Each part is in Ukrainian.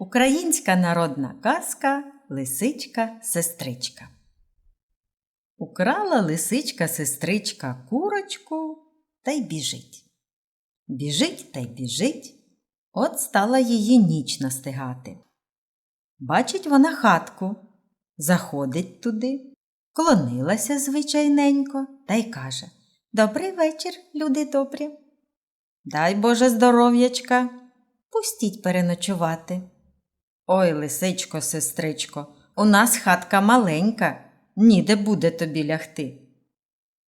Українська народна казка Лисичка сестричка. Украла лисичка сестричка курочку та й біжить. Біжить та й біжить, от стала її ніч настигати. Бачить вона хатку, заходить туди, клонилася звичайненько та й каже Добрий вечір, люди добрі. Дай Боже здоров'ячка, пустіть переночувати. Ой, лисичко, сестричко, у нас хатка маленька, ніде буде тобі лягти.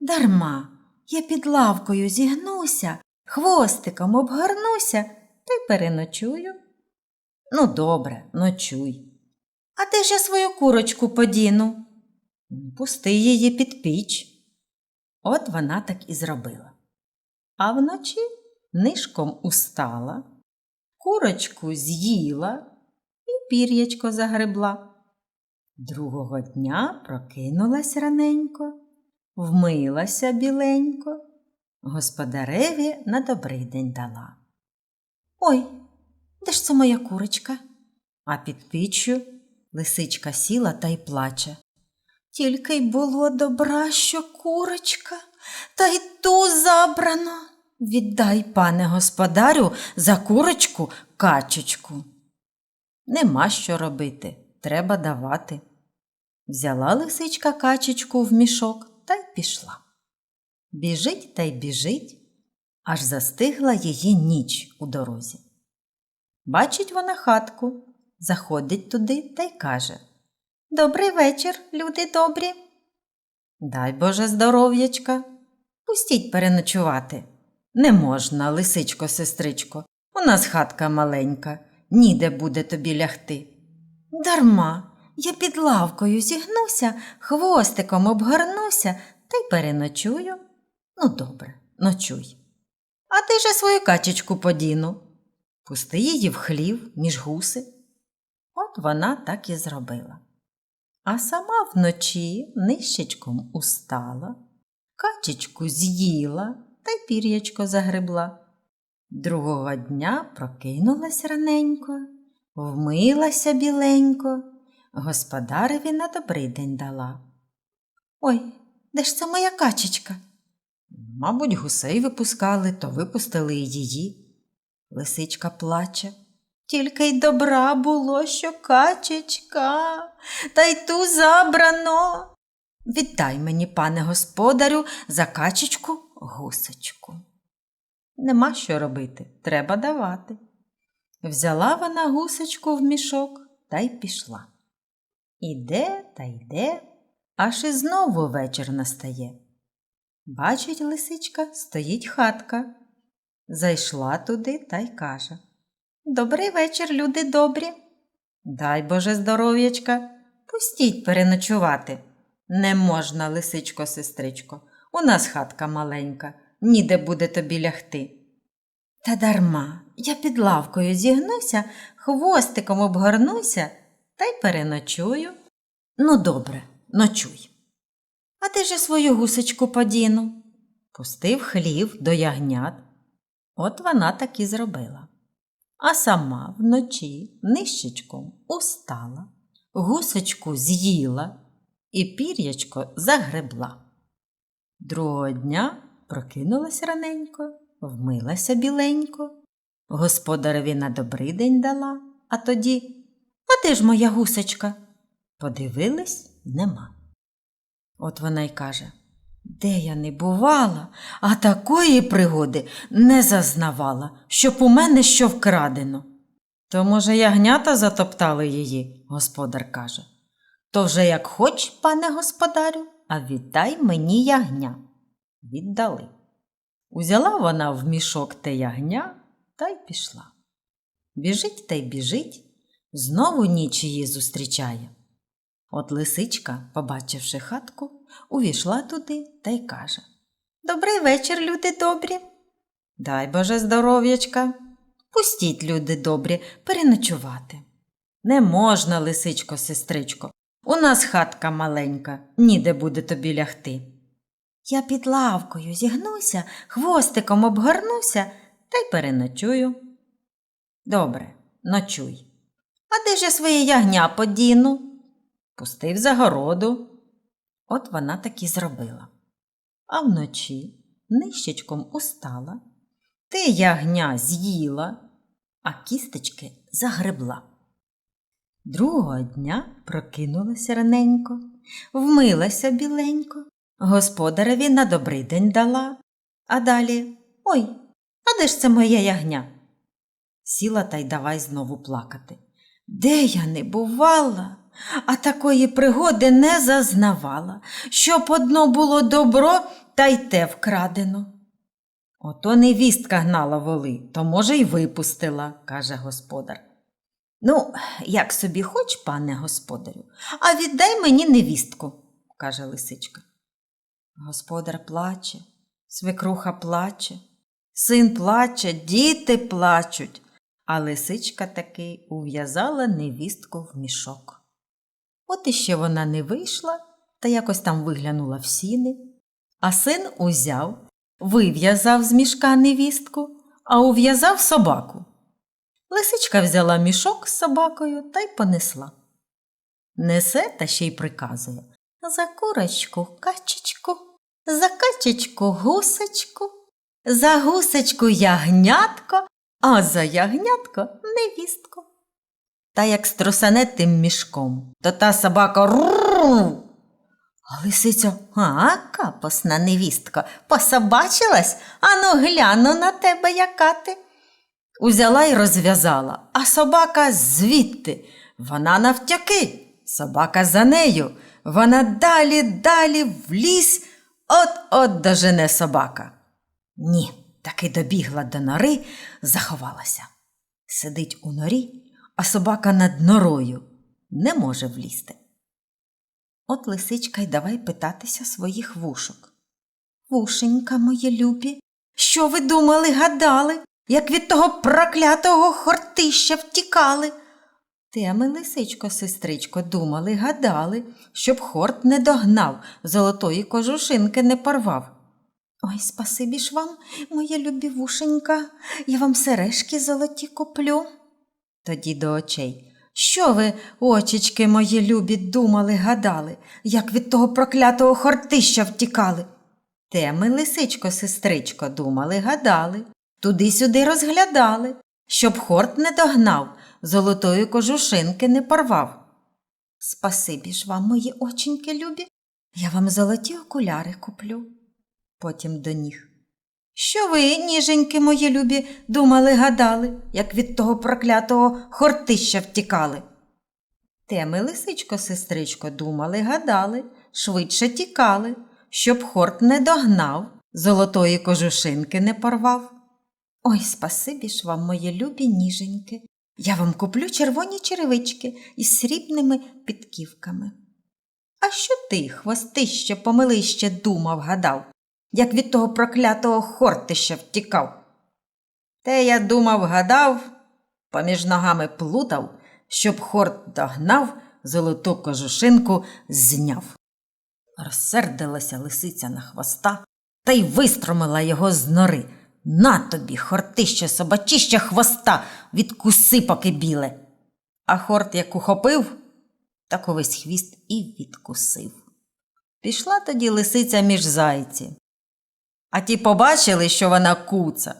Дарма, я під лавкою зігнуся, хвостиком обгорнуся та й переночую. Ну, добре, ночуй. А де ж я свою курочку подіну? Пусти її під піч. От вона так і зробила. А вночі нишком устала, курочку з'їла пір'ячко загребла. Другого дня прокинулась раненько, вмилася біленько, господареві на добрий день дала. Ой, де ж це моя курочка? А під піччю лисичка сіла та й плаче. Тільки й було добра, що курочка, та й ту забрано. Віддай, пане господарю, за курочку качечку. Нема що робити, треба давати. Взяла лисичка качечку в мішок та й пішла. Біжить та й біжить, аж застигла її ніч у дорозі. Бачить вона хатку, заходить туди та й каже Добрий вечір, люди добрі. Дай Боже здоров'ячка. Пустіть переночувати. Не можна, лисичко, сестричко, у нас хатка маленька, ніде буде тобі лягти. Дарма, я під лавкою зігнуся, хвостиком обгорнуся та й переночую. Ну, добре, ночуй. А ти же свою качечку подіну. Пусти її в хлів між гуси. От вона так і зробила. А сама вночі нищечком устала, качечку з'їла та й пір'ячко загребла. Другого дня прокинулась раненько, вмилася біленько, господареві на добрий день дала. Ой, де ж це моя качечка? Мабуть, гусей випускали, то випустили її. Лисичка плаче. Тільки й добра було, що качечка, та й ту забрано. Віддай мені, пане господарю, за качечку гусечку. Нема що робити, треба давати. Взяла вона гусечку в мішок та й пішла. Іде та йде, аж і знову вечір настає. Бачить лисичка, стоїть хатка. Зайшла туди та й каже Добрий вечір, люди добрі. Дай Боже здоров'ячка, пустіть переночувати. Не можна, лисичко, сестричко, у нас хатка маленька, ніде буде тобі лягти. Та дарма, я під лавкою зігнуся, хвостиком обгорнуся та й переночую. Ну, добре, ночуй. А ти же свою гусечку подіну. Пустив хлів до ягнят. От вона так і зробила. А сама вночі нищечком устала, гусечку з'їла і пір'ячко загребла. Другого дня прокинулась раненько, вмилася біленько, господареві на добрий день дала, а тоді А де ж моя гусечка? Подивились нема. От вона й каже Де я не бувала, а такої пригоди не зазнавала, щоб у мене що вкрадено. То, може, ягнята затоптали її, господар каже. То вже як хоч, пане господарю, а віддай мені ягня. Віддали. Узяла вона в мішок те ягня та й пішла. Біжить та й біжить, знову ніч її зустрічає. От лисичка, побачивши хатку, увійшла туди та й каже Добрий вечір, люди добрі. Дай Боже здоров'ячка. Пустіть, люди добрі, переночувати. Не можна, лисичко, сестричко, у нас хатка маленька, ніде буде тобі лягти. Я під лавкою зігнуся, хвостиком обгорнуся та й переночую. Добре, ночуй. А де ж я своє ягня подіну? Пустив за городу. От вона так і зробила. А вночі нищечком устала, те ягня з'їла, а кісточки загребла. Другого дня прокинулася раненько, вмилася біленько, господареві на добрий день дала, а далі ой, а де ж це моя ягня? Сіла та й давай знову плакати. Де я не бувала, а такої пригоди не зазнавала, щоб одно було добро, та й те вкрадено. Ото невістка гнала воли, то, може, й випустила, каже господар. Ну, як собі хоч, пане господарю, а віддай мені невістку, каже лисичка. Господар плаче, свекруха плаче, син плаче, діти плачуть, а лисичка таки ув'язала невістку в мішок. От іще вона не вийшла та якось там виглянула в сіни, а син узяв, вив'язав з мішка невістку, а ув'язав собаку. Лисичка взяла мішок з собакою та й понесла. Несе та ще й приказує за курочку качечку, за качечку гусечку, за гусечку ягнятко, а за ягнятко невістку. Та як струсане тим мішком, то та собака ру. А лисиця, а, капосна невістко, пособачилась? Ану гляну на тебе, яка ти. Узяла й розв'язала, а собака звідти. Вона навтяки. Собака за нею. Вона далі, далі в ліс, от-от дожене собака. Ні, таки добігла до нори, заховалася. Сидить у норі, а собака над норою не може влізти. От лисичка й давай питатися своїх вушок. Вушенька мої любі, що ви думали, гадали, як від того проклятого хортища втікали? Те ми, лисичко, сестричко, думали, гадали, щоб хорт не догнав, золотої кожушинки не порвав. Ой, спасибі ж вам, моя любі вушенька, я вам сережки золоті куплю. Тоді до очей. Що ви, очечки мої любі, думали, гадали, як від того проклятого хортища втікали? Те ми, лисичко, сестричко, думали, гадали, туди-сюди розглядали, щоб хорт не догнав, золотої кожушинки не порвав. Спасибі ж вам, мої оченьки любі, я вам золоті окуляри куплю. Потім до ніг. Що ви, ніженьки мої любі, думали, гадали, як від того проклятого хортища втікали? Те ми, лисичко, сестричко, думали, гадали, швидше тікали, щоб хорт не догнав, золотої кожушинки не порвав. Ой, спасибі ж вам, мої любі ніженьки, я вам куплю червоні черевички із срібними підківками. А що ти, хвостище, помилище, думав, гадав, як від того проклятого хортища втікав? Те я думав, гадав, поміж ногами плутав, щоб хорт догнав, золоту кожушинку зняв. Розсердилася лисиця на хвоста та й вистромила його з нори. На тобі, хортище, собачище хвоста, відкуси поки біле. А хорт як ухопив, так увесь хвіст і відкусив. Пішла тоді лисиця між зайці. А ті побачили, що вона куца,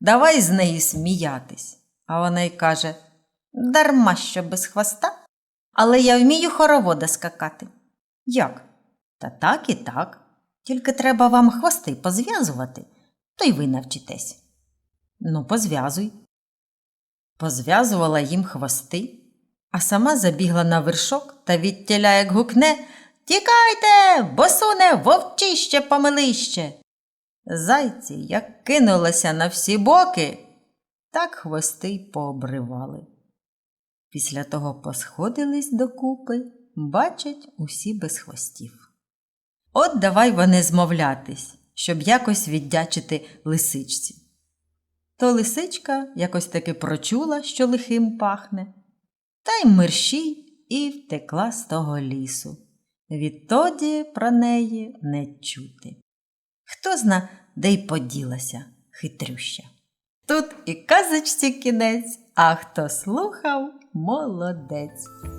давай з неї сміятись. А вона й каже дарма що без хвоста, але я вмію хоровода скакати. Як? Та так і так. Тільки треба вам хвости позв'язувати, то й ви навчитесь. Ну, позв'язуй. Позв'язувала їм хвости, а сама забігла на вершок та відтіля, як гукне Тікайте, бо суне вовчище помилище. Зайці, як кинулися на всі боки, так хвости й пообривали. Після того посходились докупи, бачать усі без хвостів. От давай вони змовлятись, щоб якось віддячити лисичці. То лисичка якось таки прочула, що лихим пахне, та й мерщій і втекла з того лісу. Відтоді про неї не чути. Хто зна, де й поділася хитрюща. Тут і казочці кінець, А хто слухав, молодець.